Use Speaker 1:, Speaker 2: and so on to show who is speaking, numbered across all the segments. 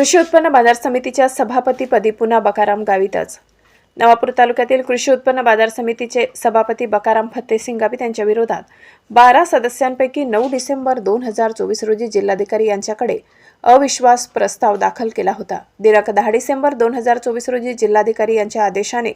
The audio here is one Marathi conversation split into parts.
Speaker 1: कृषी उत्पन्न बाजार समितीच्या सभापतीपदी पुन्हा बकाराम गावितच. नवापूर तालुक्यातील कृषी उत्पन्न बाजार समितीचे सभापती बकाराम फत्तेसिंग गावित यांच्या विरोधात बारा सदस्यांपैकी नऊ डिसेंबर दोन हजार चोवीस रोजी जिल्हाधिकारी यांच्याकडे अविश्वास प्रस्ताव दाखल केला होता. दिनांक दहा डिसेंबर दोन हजार चोवीस रोजी जिल्हाधिकारी यांच्या आदेशाने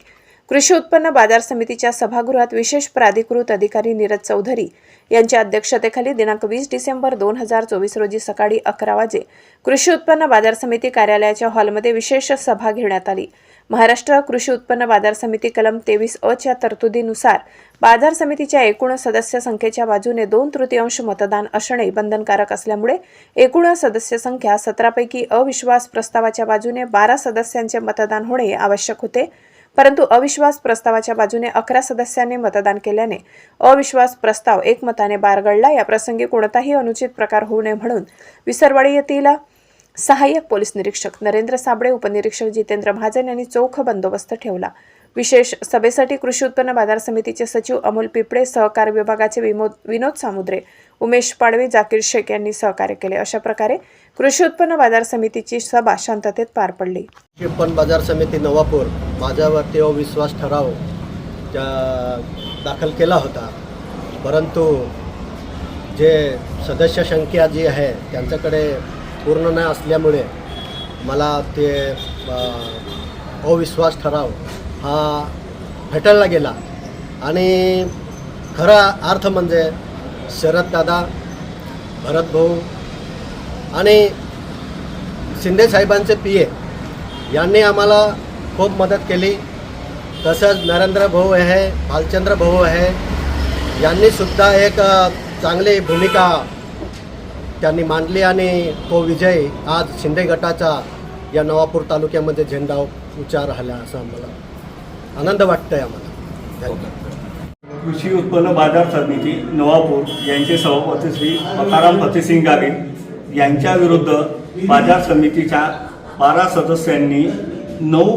Speaker 1: कृषी उत्पन्न बाजार समितीच्या सभागृहात विशेष प्राधिकृत अधिकारी नीरज चौधरी यांच्या अध्यक्षतेखाली दिनांक वीस डिसेंबर दोन हजार चोवीस रोजी सकाळी अकरा वाजे कृषी उत्पन्न बाजार समिती कार्यालयाच्या हॉलमध्ये विशेष सभा घेण्यात आली. महाराष्ट्र कृषी उत्पन्न बाजार समिती कलम तेवीस अ च्या तरतुदीनुसार बाजार समितीच्या एकूण सदस्य संख्येच्या बाजूने दोन तृतीयांश मतदान असणे बंधनकारक असल्यामुळे एकूण सदस्य संख्या सतरापैकी अविश्वास प्रस्तावाच्या बाजूने बारा सदस्यांचे मतदान होणे आवश्यक होते. परंतु अविश्वास प्रस्तावाच्या बाजूने अकरा सदस्यांनी मतदान केल्याने अविश्वास प्रस्ताव एकमताने बारगळला या प्रसंगी कोणताही अनुचित प्रकार होऊ नये म्हणून विसरवाडी येथील सहाय्यक पोलीस निरीक्षक नरेंद्र साबळे उपनिरीक्षक जितेंद्र महाजन यांनी चोख बंदोबस्त ठेवला. विशेष सभेसाठी कृषी उत्पन्न बाजार समितीचे सचिव अमोल पिपळे सहकार विभागाचे विमोद विनोद सामुद्रे उमेश पाडवे जाकीर शेख यांनी सहकार्य केले. अशा प्रकारे कृषी उत्पन्न बाजार समितीची सभा शांततेत पार पडली.
Speaker 2: पण बाजार समिती नवापूर माझ्यावरती अविश्वास ठराव दाखल केला होता. परंतु जे सदस्य संख्या जी आहे त्यांच्याकडे पूर्ण नाही असल्यामुळे मला ते अविश्वास ठराव हा फेटाळला गेला. आणि खरा अर्थ म्हणजे शरददादा भरत भाऊ आणि शिंदे साहेबांचे पी ए यांनी आम्हाला खूप मदत केली. तसंच नरेंद्र भाऊ आहे भालचंद्र भाऊ आहे यांनीसुद्धा एक चांगली भूमिका त्यांनी मांडली आणि तो विजय आज शिंदे गटाचा या नवापूर तालुक्यामध्ये झेंडा उच्चार राहिला असं आम्हाला आनंद वाटतंय आम्हाला. हो थँक्यू
Speaker 3: कृषी उत्पन्न बाजार समिती नवापूर यांचे सभापती श्री मकाराम फतेसिंग गावे यांच्या विरुद्ध बाजार समितीच्या बारा सदस्यांनी नऊ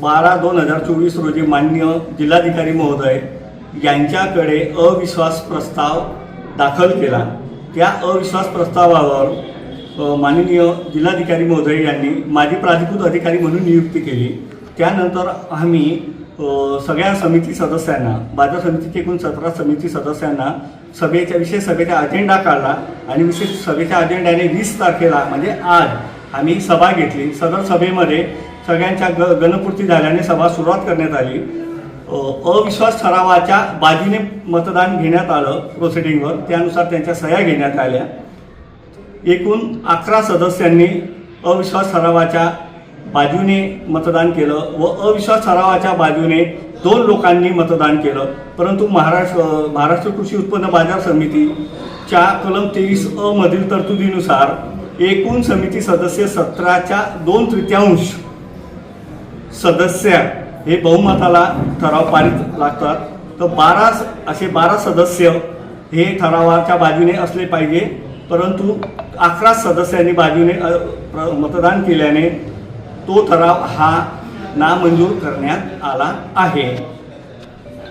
Speaker 3: बारा दोन हजार चोवीस रोजी मान्य जिल्हाधिकारी महोदय यांच्याकडे अविश्वास प्रस्ताव दाखल केला. त्या अविश्वास प्रस्तावावर माननीय जिल्हाधिकारी महोदय यांनी माझी प्राधिकृत अधिकारी म्हणून नियुक्ती केली. त्यानंतर आम्ही सगळ्या समिती सदस्यांना बाजार समितीचे एकूण सतरा समिती सदस्यांना सभेच्या विशेष सभेचा अजेंडा काढला आणि विशेष सभेच्या अजेंड्याने वीस तारखेला म्हणजे आज आम्ही सभा घेतली. सदर सभेमध्ये सगळ्यांच्या ग गणपूर्ती झाल्याने सभा सुरुवात करण्यात आली. अविश्वास ठरावाच्या बाजूने मतदान घेण्यात आलं प्रोसिडिंगवर त्यानुसार त्यांच्या सह्या घेण्यात आल्या. एकूण अकरा सदस्यांनी अविश्वास ठरावाच्या बाजूने मतदान केलं व अविश्वास ठरावाच्या बाजूने दोन लोकांनी मतदान केलं. परंतु महाराष्ट्र महाराष्ट्र कृषी उत्पन्न बाजार समितीच्या कलम तेवीस अ मधील तरतुदीनुसार एकूण समिती सदस्य सतराच्या दोन तृतीयांश सदस्य हे बहुमताला ठराव पारित लागतात. तर बारा असे बारा सदस्य हे ठरावाच्या बाजूने असले पाहिजे. परंतु अकरा सदस्यांनी बाजूने प्र- मतदान केल्याने तो ठराव हा नामंजूर करण्यात आला आहे.